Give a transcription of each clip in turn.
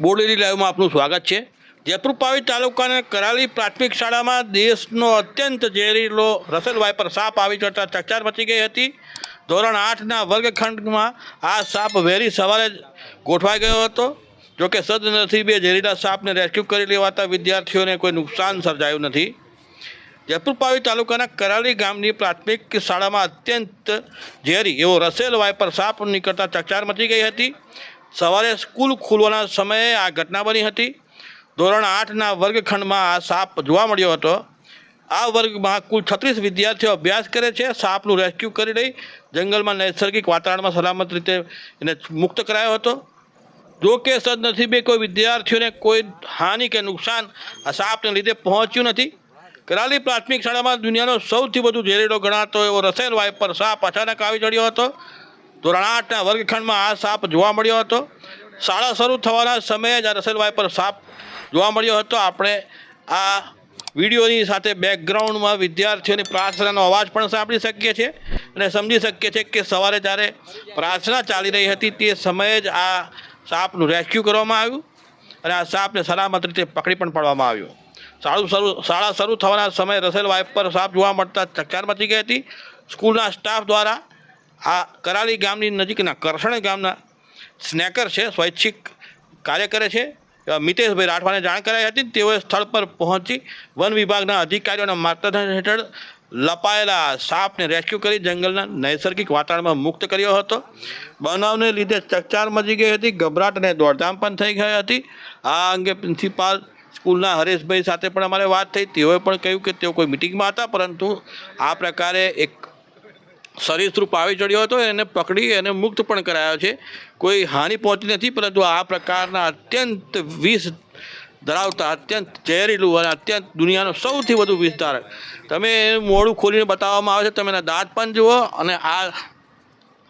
બોડેલી લાઈવમાં આપનું સ્વાગત છે. જયપુરપાવી તાલુકાના કરાલી પ્રાથમિક શાળામાં દેશનો અત્યંત ઝેરીલો રસેલ વાઇપર સાપ આવી જતા ચકચાર મચી ગઈ હતી. ધોરણ આઠના વર્ગખંડમાં આ સાપ વહેલી સવારે ગોઠવાઈ ગયો હતો. જોકે સદનસીબે ઝેરીલા સાપને રેસ્ક્યુ કરી લેવાતા વિદ્યાર્થીઓને કોઈ નુકસાન સર્જાયું નથી. જયપુર પાવી તાલુકાના કરાલી ગામની પ્રાથમિક શાળામાં અત્યંત ઝેરી એવો રસેલ વાઇપર સાપ નીકળતા ચકચાર મચી ગઈ હતી. સવારે સ્કૂલ ખુલવાના સમયે આ ઘટના બની હતી. ધોરણ આઠના વર્ગખંડમાં આ સાપ જોવા મળ્યો હતો. આ વર્ગમાં કુલ છત્રીસ વિદ્યાર્થીઓ અભ્યાસ કરે છે. સાપનું રેસ્ક્યુ કરી રહી જંગલમાં નૈસર્ગિક વાતાવરણમાં સલામત રીતે એને મુક્ત કરાયો હતો. જો કે સદનસીબે કોઈ વિદ્યાર્થીઓને કોઈ હાનિ કે નુકસાન આ સાપને લીધે પહોંચ્યું નથી. કરાલી પ્રાથમિક શાળામાં દુનિયાનો સૌથી વધુ ઝેરીલો ગણાતો એવો રસેલ વાઇપર સાપ અચાનક આવી ચડ્યો હતો. ધોરણ આઠના વર્ગખંડમાં આ સાપ જોવા મળ્યો હતો. શાળા શરૂ થવાના સમયે જ આ રસેલ પર સાપ જોવા મળ્યો હતો. આપણે આ વિડીયોની સાથે બેકગ્રાઉન્ડમાં વિદ્યાર્થીઓની પ્રાર્થનાનો અવાજ પણ સાંભળી શકીએ છીએ અને સમજી શકીએ છીએ કે સવારે જ્યારે પ્રાર્થના ચાલી રહી હતી તે સમયે જ આ સાપનું રેસ્ક્યુ કરવામાં આવ્યું અને આ સાપને સલામત રીતે પકડી પણ પાડવામાં આવ્યો. શાળું શરૂ, શાળા શરૂ થવાના સમયે રસેલ વાઇફ પર સાપ જોવા મળતા ચકચાર મચી ગઈ હતી. સ્કૂલના સ્ટાફ દ્વારા આ કરાલી ગામની નજીકના કરસણ ગામના સ્નેકર છે, સ્વૈચ્છિક કાર્ય કરે છે. એવા મિતેશભાઈ રાઠવાને જાણ કરાઈ હતી તેઓએ સ્થળ પર પહોંચી વન વિભાગના અધિકારીઓના માર્ગદર્શન હેઠળ લપાયેલા સાપને રેસ્ક્યુ કરી જંગલના નૈસર્ગિક વાતાવરણમાં મુક્ત કર્યો હતો. બનાવને લીધે ચકચાર મચી ગઈ હતી, ગભરાટ અને દોડધામ પણ થઈ ગઈ હતી. આ અંગે પ્રિન્સિપાલ સ્કૂલના હરેશભાઈ સાથે પણ અમારે વાત થઈ. તેઓએ પણ કહ્યું કે તેઓ કોઈ મિટિંગમાં હતા, પરંતુ આ પ્રકારે એક સરીસૃપ આવી ચડ્યો હતો, એને પકડી એને મુક્ત પણ કરાયો છે. કોઈ હાનિ પહોંચી નથી, પરંતુ આ પ્રકારના અત્યંત વિષ ધરાવતા, અત્યંત ઝેરીલું અને અત્યંત દુનિયાનો સૌથી વધુ વિસ્તારક તમે મોઢું ખોલીને બતાવવામાં આવે છે, તમે એના દાંત પણ જુઓ અને આ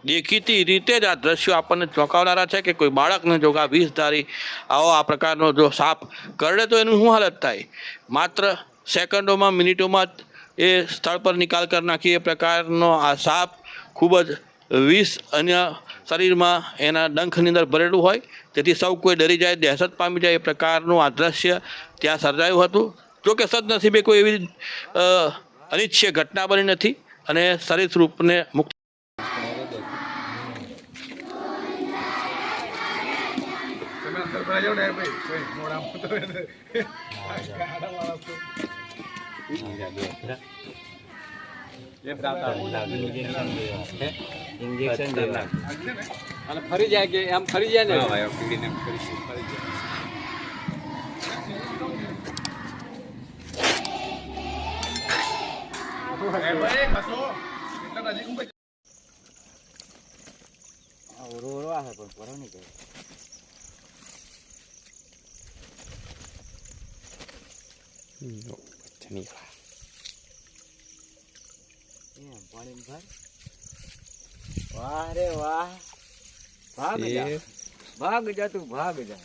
દેખીતી રીતે જ આ દ્રશ્યો આપણને ચોંકાવનારા છે કે કોઈ બાળકને જો આ વિષધારી આવો આ પ્રકારનો જો સાપ કરડે તો એનું શું હાલત થાય? માત્ર સેકન્ડોમાં, મિનિટોમાં એ સ્થળ પર નિકાલ કરી નાખી. એ પ્રકારનો આ સાપ ખૂબ જ વિષ અન્ય શરીરમાં એના ડંખની અંદર ભરેલું હોય. તેથી સૌ કોઈ ડરી જાય દહેશત પામી જાય એ પ્રકારનું આ દ્રશ્ય ત્યાં સર્જાયું હતું. જોકે સદનસીબે કોઈ એવી અનિચ્છીય ઘટના બની નથી અને સરીસૃપને મુક્ત ભાઈ. ઇન્જેક્શન દેવા અને ફરી જાય કે એમ ફરી જાય ને ભાઈ પીડીને ફરી ફરી જાય એ ભાઈ ખસો એટલા નજીક ઊભા ઓરો ઓરો આવે પણ પરો નહીં કરે પાણી ભર? વાહ રે વાહ. ભાગ જા. ભાગ જા તું ભાગ જા.